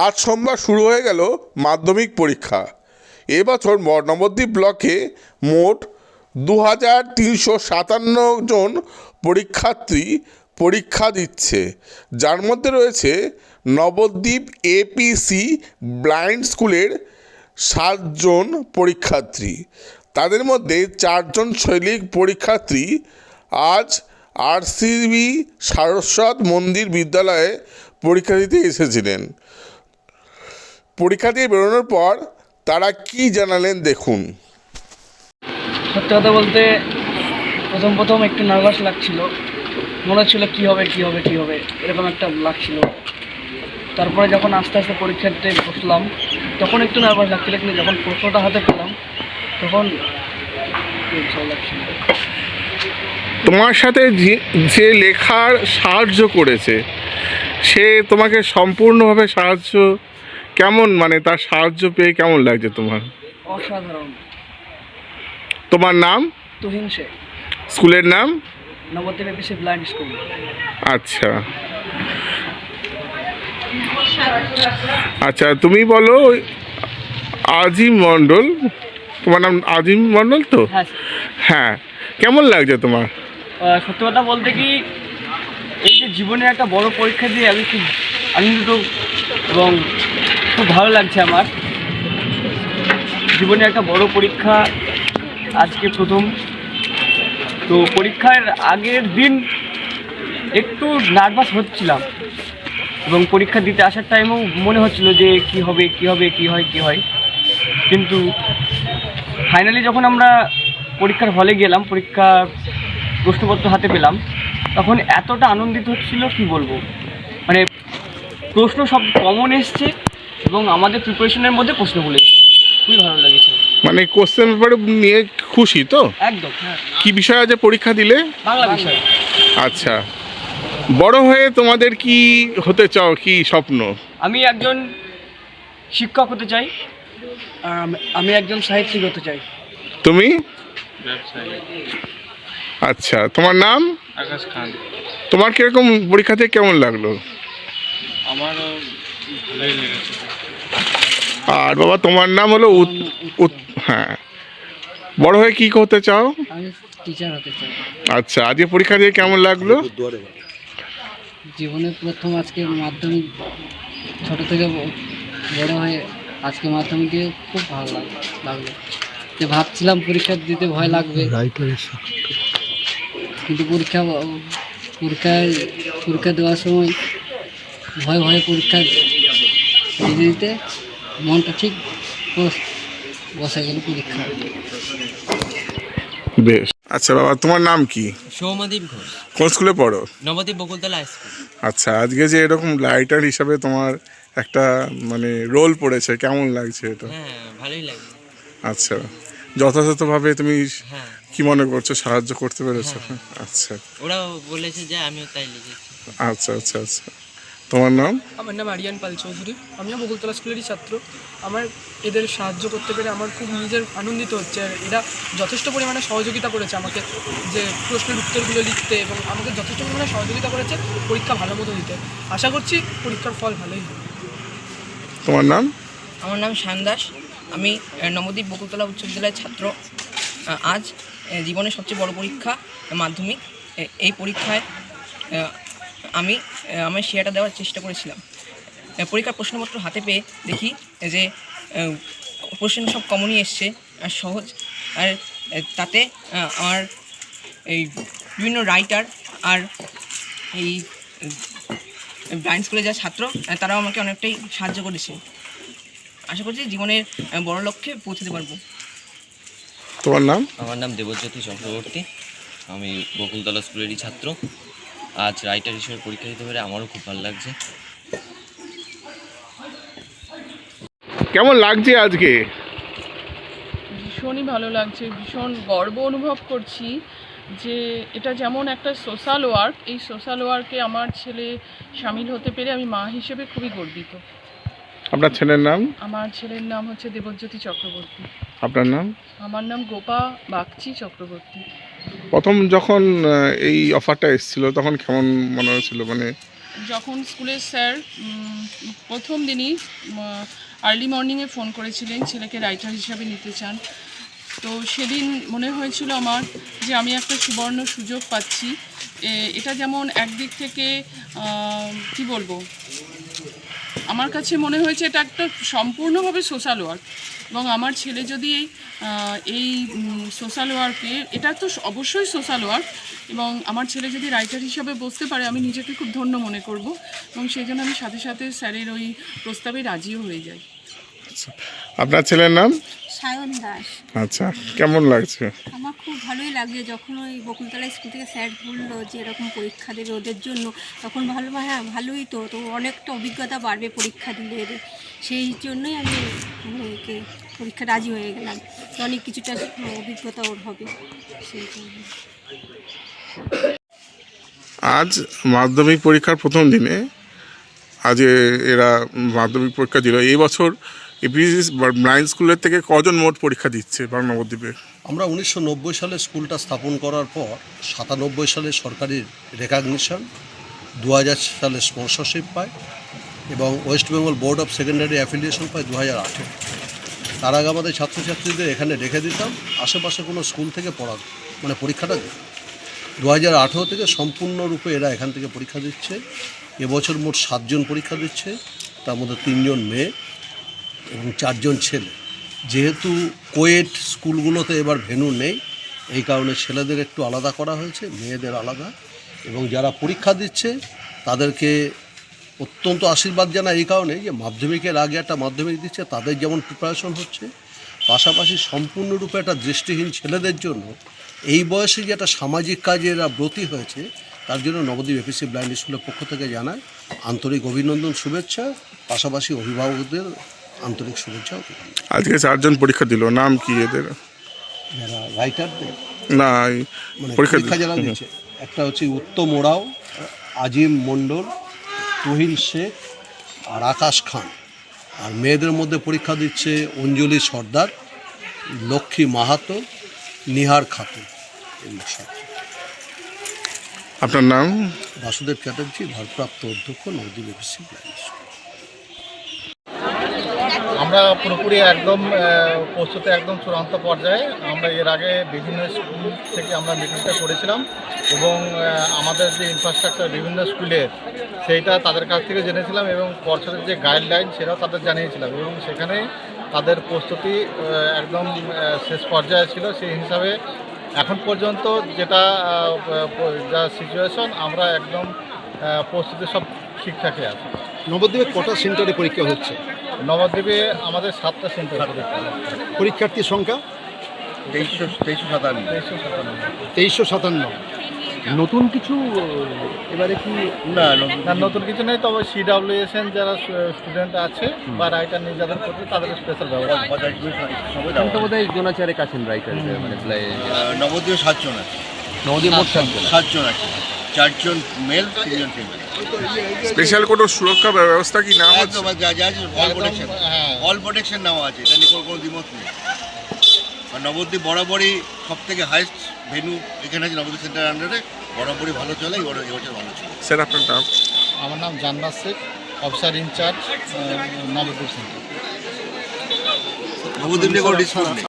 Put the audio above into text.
আজ সোমবার শুরু হয়ে গেল মাধ্যমিক পরীক্ষা। এবছর নবদ্বীপ ব্লকে মোট দু হাজার তিনশো সাতান্ন জন পরীক্ষার্থী পরীক্ষা দিচ্ছে। যার মধ্যে রয়েছে নবদ্বীপ এপিসি ব্লাইন্ড স্কুলের সাতজন পরীক্ষার্থী। তাদের মধ্যে চারজন শৈলিক পরীক্ষার্থী। আজ আরসিবি সারস্বত মন্দির বিদ্যালয়ে পরীক্ষা দিতে এসেছিলেন। পরীক্ষা দিয়ে বেরোনোর পর তারা কি জানালেন দেখুন। সত্যি কথা বলতে প্রথম প্রথম একটু নার্ভাস লাগছিল। মনে হচ্ছিল কী হবে কী হবে কী হবে এরকম একটা লাগছিল। তারপরে যখন আস্তে আস্তে পরীক্ষাতে বসলাম তখন একটু নার্ভাস লাগছিল কিন্তু যখন প্রশ্নটা হাতে পেলাম তখন ভালো লাগছিল। তোমার সাথে যে লেখার সাহায্য করেছে সে তোমাকে সম্পূর্ণভাবে সাহায্য কেমন মানে তার সাহায্য পেয়ে কেমন লাগছে তোমার? অসাধারণ। তোমার নাম? তুহিন সে স্কুলের নাম? Nabadwip APC blind school. আচ্ছা। আচ্ছা তুমি বলো আজিম মণ্ডল তোমার নাম আজিম মণ্ডল তো? হ্যাঁ হ্যাঁ কেমন লাগছে তোমার? সত্যি কথা বলতে কি এই যে জীবনে একটা বড় পরীক্ষা দিয়ে আমি খুব আনন্দিত এবং খুব ভালো লাগছে আমার। জীবনে একটা বড় পরীক্ষা, আজকে প্রথম। তো পরীক্ষার আগের দিন একটু নার্ভাস হচ্ছিলাম এবং পরীক্ষা দিতে আসার টাইমেও মনে হচ্ছিল যে কি হবে কি হবে, কি হয় কি হয়। কিন্তু ফাইনালি যখন আমরা পরীক্ষার হলে গেলাম পরীক্ষা প্রশ্নপত্র হাতে পেলাম, তখন এতটা আনন্দিত হচ্ছিল কি বলব? মানে প্রশ্ন সব কমন এসছে। এবং আমাদের প্রিপারেশনের মধ্যে প্রশ্নগুলো এসছে খুবই ভালো লেগেছে। মানে কোশ্চেন পেপার নিয়ে খুশি তো? একদম হ্যাঁ। কি বিষয় আছে পরীক্ষা দিলে? বাংলা বিষয়। আচ্ছা। বড় হয়ে তোমাদের কি হতে চাও কি স্বপ্ন? আমি একজন শিক্ষক হতে চাই। আর আমি- আমি একজন সাহিত্যিক হতে চাই। তুমি? আচ্ছা তোমার নাম? আকাশ খান। তোমার কীরকম পরীক্ষাতে কেমন লাগল? আমারও আর বাবা তোমার নাম হলো হ্যাঁ। বড় হয়ে কি করতে চাও? টিচার আচ্ছা আজকে পরীক্ষা দিয়ে কেমন লাগল? জীবনে প্রথম আজকে মাধ্যমিক ছোট থেকে বড় হয়ে আজকে মাধ্যমিক দিয়ে খুব ভালো লাগল। যে ভাবছিলাম পরীক্ষা দিতে ভয় লাগবে। কিন্তু পরীক্ষা পরীক্ষায় পরীক্ষা দেওয়ার সময় ভয় ভয়ে পরীক্ষা দিতে দিতে মনটা ঠিক বস- বসে গেল পরীক্ষা। বেশ। আচ্ছা বাবা তোমার নাম কি? সৌমদীপ ঘোষ। কোন স্কুলে পড়ো? নবদ্বীপ বকুলতলা স্কুল আচ্ছা আজকে যে এরকম লাইটার হিসাবে তোমার একটা মানে রোল পড়েছে কেমন লাগছে এটা? হ্যাঁ ভালোই লাগে আচ্ছা যথাযথভাবে তুমি হ্যাঁ। কি মনে করছ সাহায্য করতে পেরেছ? আচ্ছা। ওরাও বলেছে যে আমিও তাই লিখেছি। আচ্ছা আচ্ছা আচ্ছা। তোমার নাম? আমার নাম আরিয়ান পাল চৌধুরী। আমিও বকুলতলা স্কুলেরই ছাত্র। আমার এদের সাহায্য করতে পেরে আমার খুব নিজের আনন্দিত হচ্ছে আর এরা যথেষ্ট পরিমাণে সহযোগিতা করেছে আমাকে যে প্রশ্নের উত্তরগুলো লিখতে এবং আমাকে যথেষ্ট পরিমাণে সহযোগিতা করেছে পরীক্ষা ভালো মতো দিতে। আশা করছি পরীক্ষার ফল ভালোই হবে। তোমার নাম? আমার নাম শান দাস। আমি নবদ্বীপ বকুলতলা উচ্চ বিদ্যালয়ের ছাত্র। আজ জীবনের সবচেয়ে বড় পরীক্ষা মাধ্যমিক। এই পরীক্ষায় আমি আহ, শেয়ারটা দেওয়ার চেষ্টা করেছিলাম। পরীক্ষার প্রশ্নপত্র হাতে পেয়ে দেখি যে প্রশ্ন সব কমনই এসছে আর সহজ। আর তাতে আমার এই বিভিন্ন রাইটার আর এই ব্লাইন্ড স্কুলে যা ছাত্র তারাও আমাকে অনেকটাই সাহায্য করেছে। আশা করছি জীবনের বড় লক্ষ্যে পৌঁছতে পারব। তোমার নাম? আমার নাম দেবজ্যোতি চক্রবর্তী। আমি বকুলতলা স্কুলেরই ছাত্র। আজ রাইটার হিসেবে পরীক্ষা দিতে পেরে আমারও খুব ভালো লাগছে। কেমন লাগছে আজকে? ভীষণই ভালো লাগছে ভীষণ গর্ব অনুভব করছি যে এটা যেমন একটা সোশ্যাল ওয়ার্ক এই সোশ্যাল ওয়ার্কে আমার ছেলে সামিল হতে পেরে আমি মা হিসেবে খুবই গর্বিত। আপনার ছেলের নাম? আমার ছেলের নাম হচ্ছে দেবজ্যোতি চক্রবর্তী। আপনার নাম? আমার নাম গোপা বাগচি চক্রবর্তী। প্রথম যখন এই অফারটা এসেছিল, তখন কেমন মনে হয়েছিল? মানে যখন স্কুলের স্যার প্রথম দিনই আর্লি মর্নিংয়ে ফোন করেছিলেন ছেলেকে রাইটার হিসাবে নিতে চান। তো সেদিন মনে হয়েছিল আমার যে আমি একটা সুবর্ণ সুযোগ পাচ্ছি। এটা যেমন একদিক থেকে কি বলব? আমার কাছে মনে হয়েছে এটা একটা সম্পূর্ণভাবে সোশ্যাল ওয়ার্ক এবং আমার ছেলে যদি এই এই সোশ্যাল ওয়ার্কে এটা তো অবশ্যই সোশ্যাল ওয়ার্ক এবং আমার ছেলে যদি রাইটার হিসাবে বসতে পারে, আমি নিজেকে খুব ধন্য মনে করব এবং সেই জন্য আমি সাথে সাথে স্যারের ওই প্রস্তাবে রাজিও হয়ে যাই। আপনার ছেলের নাম? সায়ন দাস। আচ্ছা কেমন লাগছে? আমার খুব ভালোই লাগছে যখন ওই বকুলতলা স্কুল থেকে স্যার বলল যে এরকম পরীক্ষা দেবে ওদের জন্য। তখন ভালো হ্যাঁ ভালোই তো তো অনেকটা অভিজ্ঞতা বাড়বে পরীক্ষা দিলে এদের। সেই জন্যই আমি মানে একে পরীক্ষা রাজি হয়ে গেলাম। অনেক কিছুটা অভিজ্ঞতা ওর হবে সেই জন্য। আজ মাধ্যমিক পরীক্ষার প্রথম দিনে আজ এরা মাধ্যমিক পরীক্ষা দিল। এই বছর এপিসি ব্লাইন্ড স্কুলের থেকে কজন মোট পরীক্ষা দিচ্ছে নবদ্বীপে আমরা উনিশশো নব্বই সালে স্কুলটা স্থাপন করার পর সাতানব্বই সালে সরকারি রেকগনিশন দু হাজার সালে স্পন্সরশিপ পায় এবং West Bengal board of secondary affiliation পায় দু হাজার আঠেরো। তার আগে আমাদের ছাত্রছাত্রীদের এখানে রেখে দিতাম, আশেপাশে কোনো স্কুল থেকে পড়া মানে পরীক্ষাটা দু হাজার আঠেরো থেকে সম্পূর্ণরূপে এরা এখান থেকে পরীক্ষা দিচ্ছে, এবছর মোট সাতজন পরীক্ষা দিচ্ছে, তার মধ্যে তিনজন মেয়ে। এবং চারজন ছেলে। যেহেতু কোয়েট স্কুলগুলোতে এবার ভেনু নেই, এই কারণে ছেলেদের একটু আলাদা করা হয়েছে, মেয়েদের আলাদা। এবং যারা পরীক্ষা দিচ্ছে, তাদেরকে অত্যন্ত আশীর্বাদ জানা এই কারণে যে মাধ্যমিকের আগে একটা মাধ্যমিক দিচ্ছে, তাদের যেমন প্রিপারেশন হচ্ছে, পাশাপাশি সম্পূর্ণরূপে একটা দৃষ্টিহীন ছেলেদের জন্য এই বয়সে যে একটা সামাজিক কাজে এরা ব্রতী হয়েছে, তার জন্য নবদ্বীপ এপিসি ব্লাইন্ড স্কুলের পক্ষ থেকে জানায় আন্তরিক অভিনন্দন, শুভেচ্ছা, পাশাপাশি অভিভাবকদের আন্তরিক শুভেচ্ছা আজকে চারজন পরীক্ষা দিল নাম কি এদের? যারা রাইটারদের? না মানে পরীক্ষা পরীক্ষা যারা দিচ্ছে। একটা হচ্ছে উত্তম ওরাও আজিম মণ্ডল তুহিন শেখ আর আকাশ খান। আর মেয়েদের মধ্যে পরীক্ষা দিচ্ছে অঞ্জলি সর্দার লক্ষ্মী মাহাতো নিহার খাতুন সব। আপনার নাম? বাসুদেব চ্যাটার্জি ভারপ্রাপ্ত অধ্যক্ষ নদী বিবিসি আমরা পুরোপুরি একদম প্রস্তুতি একদম চূড়ান্ত পর্যায়ে। আমরা এর আগে বিভিন্ন স্কুল থেকে আমরা মিটিংটা করেছিলাম এবং আমাদের যে ইনফ্রাস্ট্রাকচার বিভিন্ন স্কুলের সেইটা তাদের কাছ থেকে জেনেছিলাম এবং পর্ষদের যে গাইডলাইন সেটাও তাদের জানিয়েছিলাম এবং সেখানে তাদের প্রস্তুতি একদম শেষ পর্যায়ে ছিল। সেই হিসাবে এখন পর্যন্ত যেটা যা সিচুয়েশন আমরা একদম প্রস্তুতি সব ঠিকঠাকই আছে। নবদ্বীপে কটা সেন্টারে পরীক্ষা হচ্ছে? নবদ্বীপে আমাদের সাতটা সেন্টার পরীক্ষা পরীক্ষার্থীর সংখ্যা? তেইশশো তেইশশো সাতান্ন। তেইশশো সাতান্ন। নতুন কিছু এবারে কি? না না নতুন কিছু নেই তবে সিডাব্লিউএসএন যারা স্টুডেন্ট আছে বা রাইটার নিয়ে যাদের করছে তাদের স্পেশাল ব্যবস্থা। বোধহয় জোনাচারে কাছেন রাইটার মানে নবদ্বীপে সাতজন আছে। নবদ্বীপ মোট সাতজন সাতজন আছে। চারজন মেল তিনজন ফিমেল স্পেশাল কোনো সুরক্ষা ব্যবস্থা কি না হচ্ছে একদম যা যা আছে অল প্রোটেকশন হ্যাঁ। অল প্রোটেকশন নেওয়া আছে এটা নিয়ে কোনো কোনো দ্বিমত নেই। আর নবদ্বীপ বরাবরই সব থেকে হাইস্ট ভেনু এখানে আছে নবদ্বীপ সেন্টার আন্ডারে বরাবরই ভালো চলে এবছর ভালো চলে। স্যার আপনার নাম? আমার নাম Jannat Sheikh officer in charge Nabadwip centre Nabadwip নিয়ে কোনো ডিসপুট নেই।